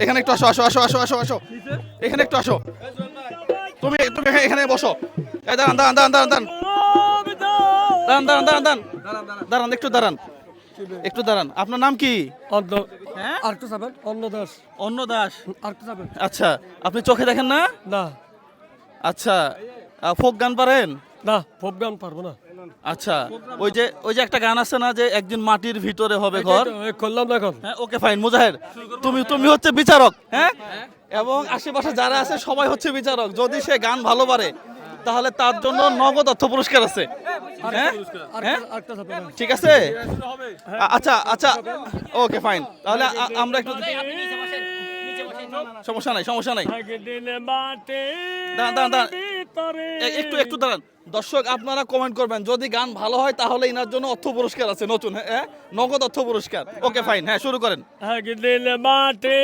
এখানে একটু আসো আসো আসো আসো আসো আসো। এখানে একটু আসো। তুমি তুমি এখানে- বসো। দাঁড়ান দাঁড়ান দাঁড়ান দাঁড়ান দাঁড়ান। দাঁড়ান দাঁড়ান দাঁড়ান দাঁড়ান। দাঁড়ান একটু দাঁড়ান। একটু দাঁড়ান। আপনার নাম কি? হ্যাঁ? দাস। দাস। আচ্ছা আপনি চোখে দেখেন না? না। আচ্ছা ফোক গান পারেন? না পপ গান পারব না। আচ্ছা ওই যে ওই যে একটা গান আছে না যে একদিন মাটির ভিতরে হবে ঘর? করলাম এখন। হ্যাঁ ওকে ফাইন মুজাহির। তুমি তুমি হচ্ছে বিচারক হ্যাঁ? এবং আশেপাশে যারা আছে সবাই হচ্ছে বিচারক। যদি সে গান ভালো পারে তাহলে তার জন্য নগদ অর্থ পুরস্কার আছে। হ্যাঁ? আর হ্যাঁ? আর একটা যাবেন ঠিক আছে? আচ্ছা আচ্ছা ওকে ফাইন তাহলে আমরা একটু সমস্যা নাই সমস্যা নাই। দাঁড়ান, দাঁড়ান, দাঁড়ান। একটু একটু দাঁড়ান। দর্শক আপনারা কমেন্ট করবেন। যদি গান ভালো হয় তাহলে ইনার জন্য অর্থ পুরস্কার আছে নতুন হ্যাঁ, নগদ অর্থ পুরস্কার। ওকে ফাইন হ্যাঁ শুরু করেন। একদিন মাটি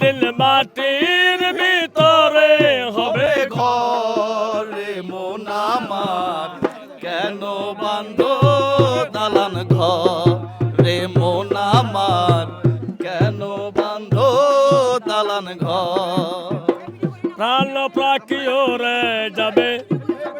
দিল মাটির ভিতরে হবে ঘরে মন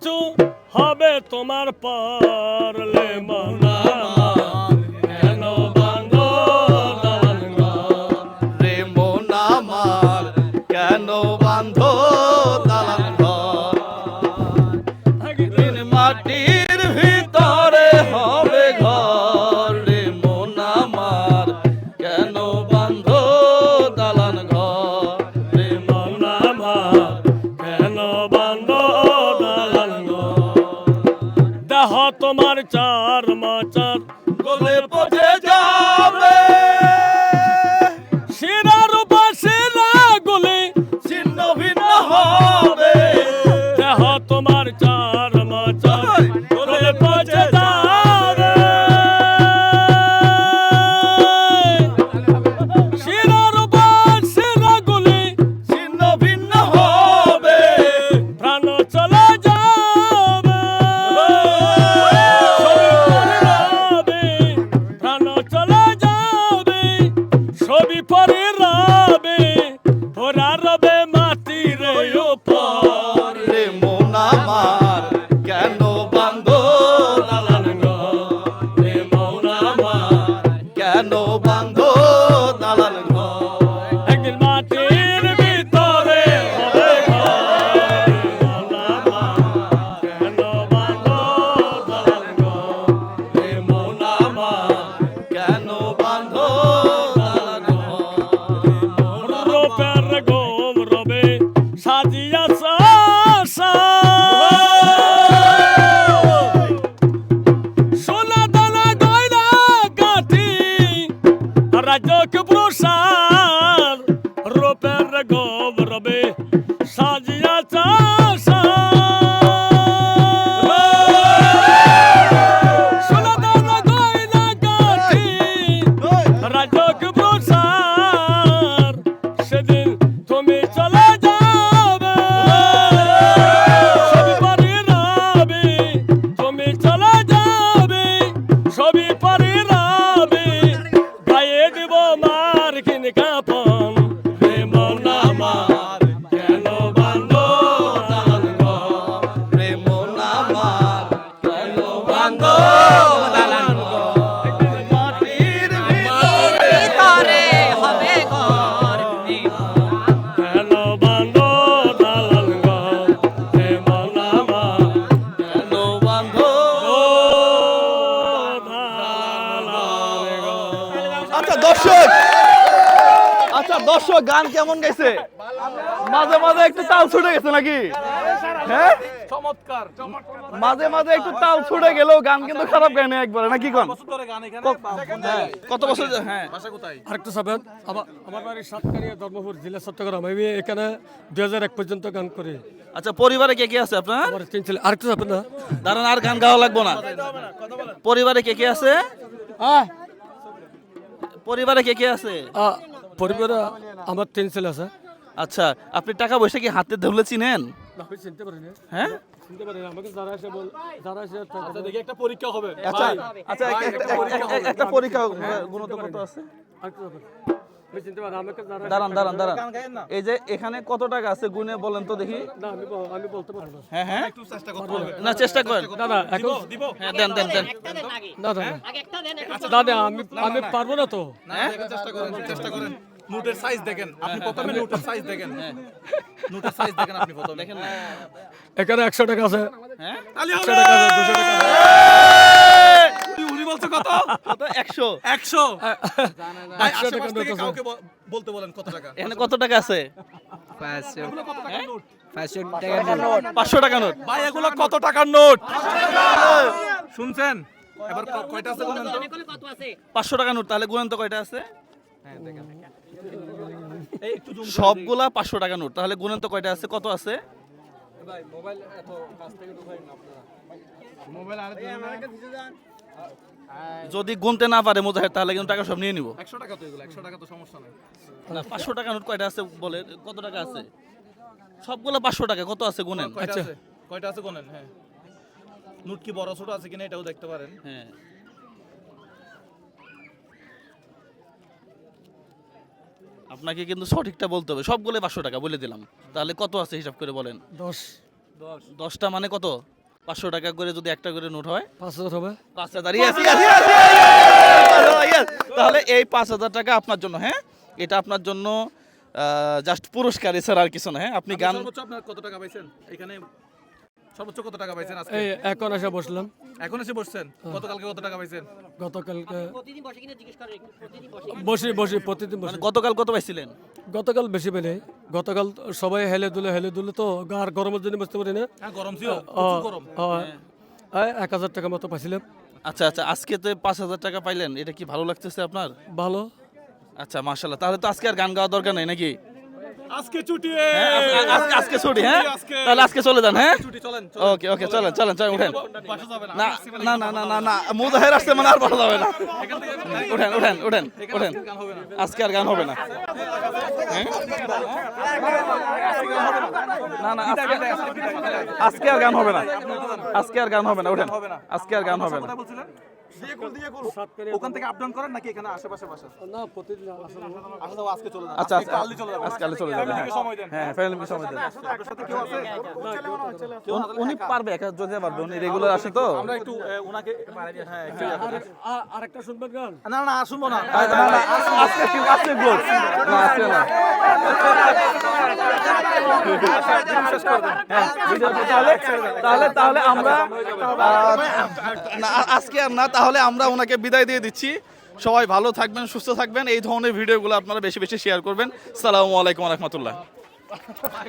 কিছু হবে তোমার পারলে মানা। সমাচার। গলে দর্শক। আচ্ছা দর্শক গান কেমন গাইছে মাঝে মাঝে একটু তাল ছুটে গেছে নাকি? হ্যাঁ? চমৎকার। মাঝে মাঝে একটু তাল ছুটে গেলেও গান কিন্তু খারাপ গায় না একবারে নাকি কোন? হ্যাঁ, কত বছর হ্যাঁ। আরেকটু সাবেন আমার বাড়ি সাতকানিয়া ধর্মপুর জেলা চট্টগ্রাম। আমি এখানে দুই হাজার এক পর্যন্ত গান করি। আচ্ছা পরিবারে কে কে আছে আপনার? আমার তিন ছেলে। আরেকটু সাবেন না? দাঁড়ান আর গান গাওয়া লাগবো না। পরিবারে কে কে আছে? পরিবারে কে কে আছে? পরিবারে আমার তিন ছেলে আছে। আচ্ছা আপনি টাকা পয়সা কি হাতে ধরলে চিনেন? চিনতে হ্যাঁ? চিনতে পারি আমাকে যারা এসে বল যারা এসে আচ্ছা দেখি একটা পরীক্ষা হবে। আচ্ছা আচ্ছা একটা পরীক্ষা গুণত কত আছে? দাঁড়ান দাঁড়ান দাঁড়ান। এই যে এখানে কত টাকা আছে? গুনে বলেন তো দেখি। না আমি বলতে পারব না। হ্যাঁ হ্যাঁ? না চেষ্টা করেন। না না এখন হ্যাঁ দেন দেন দেন। একটা দেন আগে। না না আগে একটা দেন না না আমি আমি পারব না তো? চেষ্টা করেন চেষ্টা করেন। নোটের সাইজ দেখেন। আপনি প্রথমে নোটের সাইজ দেখেন। নোটের সাইজ দেখেন আপনি প্রথমে। দেখেন না। এখানে একশো টাকা আছে। হ্যাঁ? একশো টাকা উনি বলছে কত? টাকা নোট আছে। কাউকে বলতে বলেন কত টাকা? এখানে কত টাকা আছে? পাঁচশো। টাকা নোট? ভাই এগুলো কত টাকার নোট? শুনছেন? এবার কয়টা আছে তো? পাঁচশো টাকা নোট তাহলে গুনেন তো কয়টা আছে? সবগুলা পাঁচশো টাকা নোট। তাহলে গুনেন তো কয়টা আছে? কত আছে? যদি গুনতে না পারে মোজাহের তাহলে কিন্তু টাকা সব নিয়ে নিব। একশো টাকা তো এগুলো একশো টাকা তো সমস্যা নাই। না পাঁচশো টাকা নোট কয়টা আছে বলে কত টাকা আছে? সবগুলো পাঁচশো টাকা কত আছে গুনেন? কয়টা আছে? কয়টা আছে কোনেন হ্যাঁ। নোট কি বড় ছোট আছে কিনা এটাও দেখতে পারেন। হ্যাঁ। আপনাকে কিন্তু সঠিকটা বলতে হবে। সবগুলো পাঁচশো টাকা বলে দিলাম। তাহলে কত আছে হিসাব করে বলেন? দশ। দশ। দশটা মানে কত? পাঁচশো টাকা করে যদি একটা করে নোট হয়? পাঁচ হাজার হবে। পাঁচ হাজার. তাহলে এই পাঁচ হাজার টাকা আপনার জন্য হ্যাঁ? এটা আপনার জন্য জাস্ট পুরস্কার এছাড়া আর কিছু না হ্যাঁ? আপনি আপনি গান আপনার কত টাকা পাইছেন? এখানে সর্বোচ্চ কত টাকা পাইছেন আজকে? এখন এসে বসলাম। এখন এসে বসছেন? গতকালকে কত টাকা পাইছেন? গতকালকে প্রতিদিন বসে কিনা জিজ্ঞেস করেন একটু প্রতিদিন বসে প্রতিদিন বসি। মানে গতকাল কত পাইছিলেন? গতকাল বেশি পেলে গতকাল সবাই হেলে দুলে হেলে দুলে তো গার গরমের জন্য বসতে পারি না। হ্যাঁ গরম ছিল গরম। এক হাজার টাকা মতো পাইছিলাম। আচ্ছা আচ্ছা আজকে তো পাঁচ হাজার টাকা পাইলেন এটা কি ভালো লাগতেছে আপনার? ভালো। আচ্ছা মাশাল্লাহ তাহলে তো আজকে আর গান গাওয়ার দরকার নাই নাকি? আজকে ছুটি। হ্যাঁ, আজকে- আজকে- ছুটি হ্যাঁ? তাহলে আজকে চলে যান হ্যাঁ? ওকে ওকে চলেন চলেন চলেন উঠেন। না না না না না না মুজাহের আসতে মানে আর পাঠা যাবে না। উঠেন উঠেন উঠেন উঠেন। আজকে আর গান হবে না। হ্যাঁ? না না আজকে আজকে আর গান হবে না। আজকে আর গান হবে না উঠেন। আজকে আর গান হবে না। বলছিলেন ওখান থেকে আপ ডাউন করেন নাকি এখানে আশেপাশে বাসা না প্রতিদিন আসলে আজকে চলে যান। আচ্ছা আচ্ছা কালই চলে যাবেন। আজকে কালে চলে যাবে হ্যাঁ সময় দেন। হ্যাঁ ফ্যামিলিকে সময় দেন। আপনার সাথে কেউ আছে? উনি- পারবে একা যেতে পারবে। উনি রেগুলার আসে তো? আমরা একটু হ্যাঁ আরেকটা শুনবেন গান? না না শুনব না। না, না, না, আজকে কি আজকে গোল? না আজকে না। হ্যাঁ, আজকে আর না, তাহলে আমরা ওনাকে বিদায় দিয়ে দিচ্ছি। সবাই ভালো থাকবেন, সুস্থ থাকবেন, এই ধরনের ভিডিওগুলো আপনারা বেশি বেশি শেয়ার করবেন। সালামু আলাইকুম রহমতুল্লাহ।